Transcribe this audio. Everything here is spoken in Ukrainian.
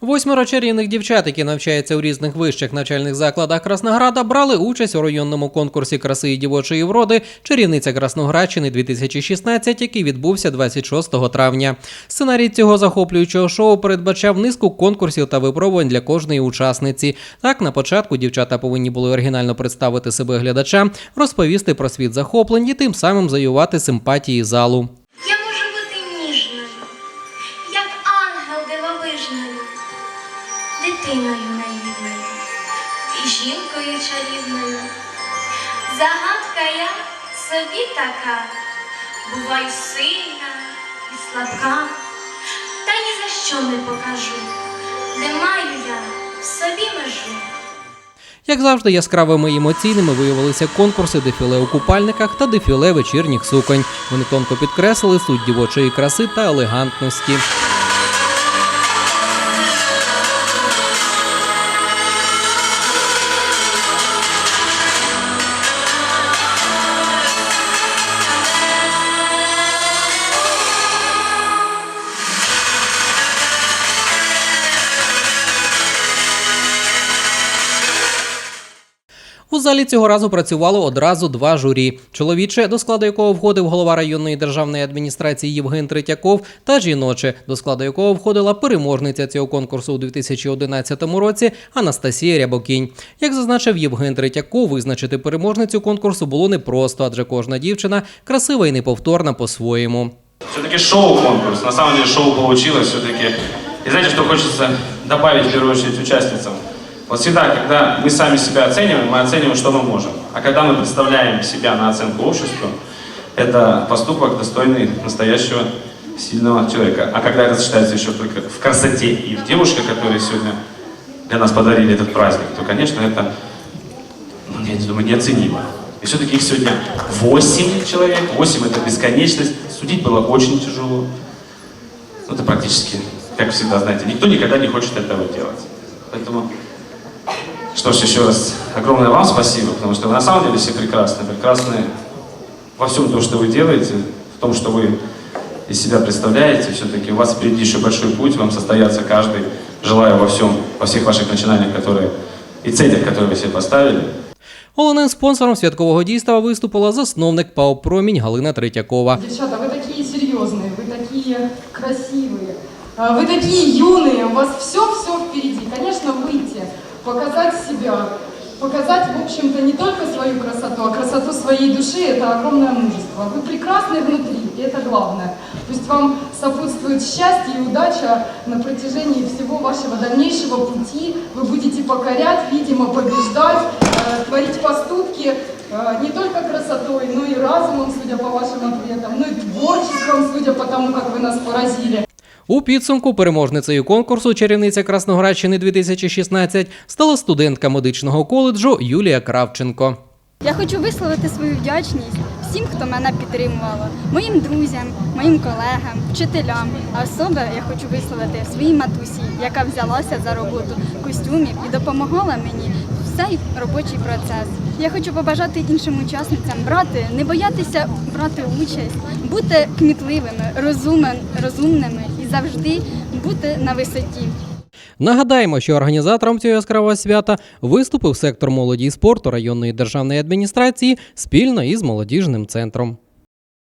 Восьмеро чарівних дівчат, які навчаються у різних вищих навчальних закладах Краснограда, брали участь у районному конкурсі краси і дівочої вроди Чарівниця Красноградщини 2016, який відбувся 26 травня. Сценарій цього захоплюючого шоу передбачав низку конкурсів та випробувань для кожної учасниці. Так, на початку дівчата повинні були оригінально представити себе глядачам, розповісти про світ захоплень і тим самим завоювати симпатії залу. Я можу бути ніжною, як ангел дивовижною, дитиною наївною і жінкою чарівною. Загадка я собі така, буваю сильна і слабка, та ні за що не покажу, де маю я в собі межу. Як завжди, яскравими і емоційними виявилися конкурси дефіле у купальниках та дефіле вечірніх суконь. Вони тонко підкреслили суть дівочої краси та елегантності. У залі цього разу працювало одразу два журі: чоловіче, до складу якого входив голова районної державної адміністрації Євген Третьяков, та жіноче, до складу якого входила переможниця цього конкурсу у 2011 році Анастасія Рябокінь. Як зазначив Євген Третьяков, визначити переможницю конкурсу було непросто, адже кожна дівчина красива і неповторна по-своєму. Все-таки шоу-конкурс. На самом деле шоу получилось все-таки. И знаете, что хочется добавить в первую очередь участницам? Вот всегда, когда мы сами себя оцениваем, мы оцениваем, что мы можем. А когда мы представляем себя на оценку обществу, это поступок, достойный настоящего сильного человека. А когда это сочетается еще только в красоте и в девушке, которые сегодня для нас подарили этот праздник, то, конечно, это, ну, я думаю, неоценимо. И все-таки их сегодня 8 человек, 8 это бесконечность. Судить было очень тяжело. Ну, это практически, как всегда, знаете, никто никогда не хочет этого делать. Поэтому, что ж, еще раз огромное вам спасибо, потому что вы на самом деле все прекрасны, прекрасны во всем том, что вы делаете, в том, что вы из себя представляете. Все-таки у вас впереди еще большой путь, вам состояться каждый. Желаю во всем, во всех ваших начинаниях, которые и целях, которые вы себе поставили, Головним спонсором святкового дійства виступила засновник ПАО Промінь Галина Третьякова. Девчата, вы такие серьезные, вы такие красивые, а, вы такие юные, у вас все-все впереди. Конечно, выйти, Показать себя, показать, в общем-то, не только свою красоту, а красоту своей души – это огромное мужество. Вы прекрасны внутри, и это главное. Пусть вам сопутствует счастье и удача на протяжении всего вашего дальнейшего пути. Вы будете покорять, видимо, побеждать, э, творить поступки, э, не только красотой, но и разумом, судя по вашим ответам, ну и творчеством, судя по тому, как вы нас поразили. У підсумку переможницею конкурсу Чарівниця Красноградщини 2016 стала студентка медичного коледжу Юлія Кравченко. Я хочу висловити свою вдячність всім, хто мене підтримував, моїм друзям, моїм колегам, вчителям. А особливо я хочу висловити своїй матусі, яка взялася за роботу костюмів і допомагала мені цей робочий процес. Я хочу побажати іншим учасницям брати, не боятися брати участь, бути кмітливими, розумен, розумними завжди бути на висоті. Нагадаємо, що організатором цього яскравого свята виступив сектор молоді і спорту районної державної адміністрації спільно із молодіжним центром.